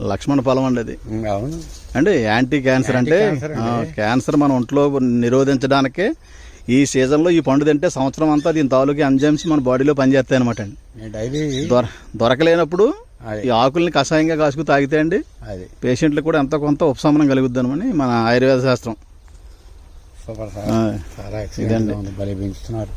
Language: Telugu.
లక్ష్మణ ఫలం అండి అది. అండి అవును. అంటే యాంటీ క్యాన్సర్ అంటే క్యాన్సర్ మన ఒంట్లో నిరోధించడానికే ఈ సీజన్లో ఈ పండు తింటే సంవత్సరం అంతా దీని తాలూకు ఎంజైమ్స్ మన బాడీలో పనిచేస్తాయి అనమాట అండి. డైలీ దొర దొరకలేనప్పుడు ఈ ఆకుల్ని కషాయంగా కాసుకు తాగితే అండి పేషెంట్లకు కూడా ఎంత కొంత ఉపశమనం కలుగుద్దనమని మన ఆయుర్వేద శాస్త్రం. Super sir. చాలా పెంచుతున్నారు.